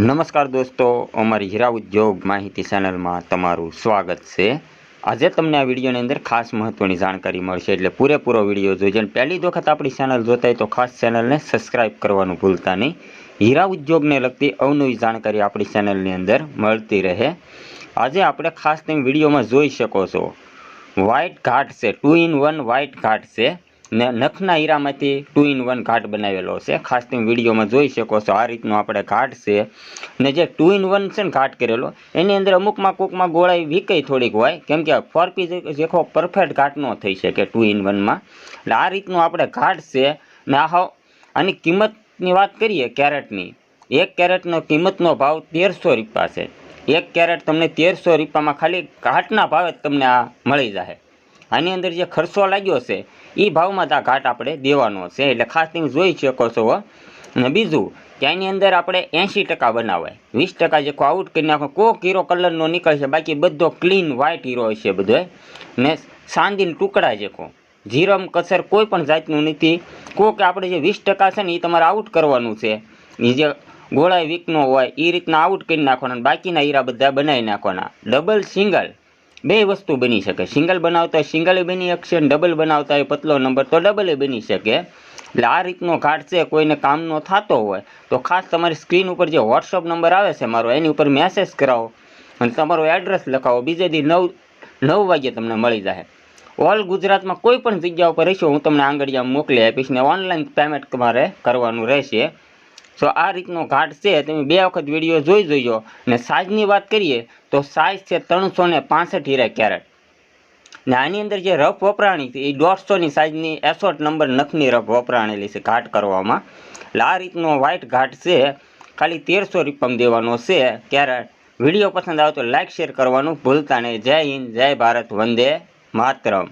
નમસ્કાર દોસ્તો, અમારી હીરા ઉદ્યોગ માહિતી ચેનલમાં તમારું સ્વાગત છે. આજે તમને આ વિડીયોની અંદર ખાસ મહત્ત્વની જાણકારી મળશે એટલે પૂરેપૂરો વીડિયો જોઈજો અને પહેલી વખત આપણી ચેનલ જોતા તો ખાસ ચેનલને સબસ્ક્રાઇબ કરવાનું ભૂલતા નહીં. હીરા ઉદ્યોગને લગતી અવનવી જાણકારી આપણી ચેનલની અંદર મળતી રહે. આજે આપણે ખાસ તમે વિડીયોમાં જોઈ શકો છો. વ્હાઇટ ઘાટ છે ટુ ઇન વન વ્હાઇટ ઘાટ છે. નખના હીરામાંથી ટુ ઇન વન ઘાટ બનાવેલો છે. ખાસ તમે વિડીયોમાં જોઈ શકો છો આ રીતનો આપણે ઘાટ છે. ને જે ટુ ઇન વન છે ને ઘાટ કરેલો, એની અંદર અમુકમાં કોકમાં ગોળાઈ વીકઈ થોડીક હોય. કેમ કે ફોર પીસ જેખો પરફેક્ટ ઘાટ ન થઈ શકે ટુ ઇન વનમાં એટલે આ રીતનો આપણે ઘાટ છે. ને આ આની કિંમતની વાત કરીએ કેરેટની. એક કેરેટનો કિંમતનો ભાવ તેરસો રૂપિયા છે. એક કેરેટ તમને તેરસો રૂપિયામાં ખાલી ઘાટના ભાવે જ તમને આ મળી જાય આની અંદર જે ખર્ચો લાગ્યો છે એ ભાવમાં જ આ ઘાટ આપણે દેવાનો છે. એટલે ખાસ તમે જોઈ શકો છો. અને બીજું કે આની અંદર આપણે એંશી ટકા બનાવાય. વીસ ટકા જે આઉટ કરી નાખો, કોક હીરો કલરનો નીકળશે બાકી બધો ક્લીન વ્હાઇટ હીરો હશે બધો ને સાંદીન ટુકડા જેખો જીરમ કસર કોઈ પણ જાતનું નથી. કોક આપણે જે વીસ ટકા છે ને એ તમારે આઉટ કરવાનું છે. એ જે ગોળાઈ વીકનો હોય એ રીતના આઉટ કરી નાખવાના બાકીના હીરા બધા બનાવી નાખવાના. Double single. બે વસ્તુ બની શકે. સિંગલ બનાવતા સિંગલે બની શકશે ડબલ બનાવતા હોય, પતલો નંબર તો ડબલે બની શકે. એટલે આ રીતનો કાર્ડ છે, કોઈને કામનો થતો હોય. તો ખાસ તમારી સ્ક્રીન ઉપર જે વોટ્સઅપ નંબર આવે છે મારો, એની ઉપર મેસેજ કરાવો. અને તમારો એડ્રેસ લખાવો. બીજે દી નવ નવ વાગ્યે તમને મળી જાય. ઓલ ગુજરાતમાં કોઈ પણ જગ્યા ઉપર રહીશો, હું તમને આંગળીયા મોકલી આપીશ ને ઓનલાઈન પેમેન્ટ તમારે કરવાનું રહેશે. સો આ રીતનો ઘાટ છે, તમે બે વખત વીડિયો જોઈ જોઈજો અને સાઇઝની વાત કરીએ, તો સાઇઝ છે ત્રણસો ને પાસઠ હીરા કેરેટ. ને આની અંદર જે રફ વપરાણી છે, એ દોઢસોની સાઇઝની એસોટ નંબર નખની રફ વપરાણેલી છે ઘાટ કરવામાં. એટલે આ રીતનો વ્હાઇટ ઘાટ છે, ખાલી તેરસો રૂપિયામાં દેવાનો છે કેરેટ. વીડિયો પસંદ આવે તો લાઇક શેર કરવાનું ભૂલતા નહીં. જય હિન્દ, જય ભારત, વંદે માતરમ.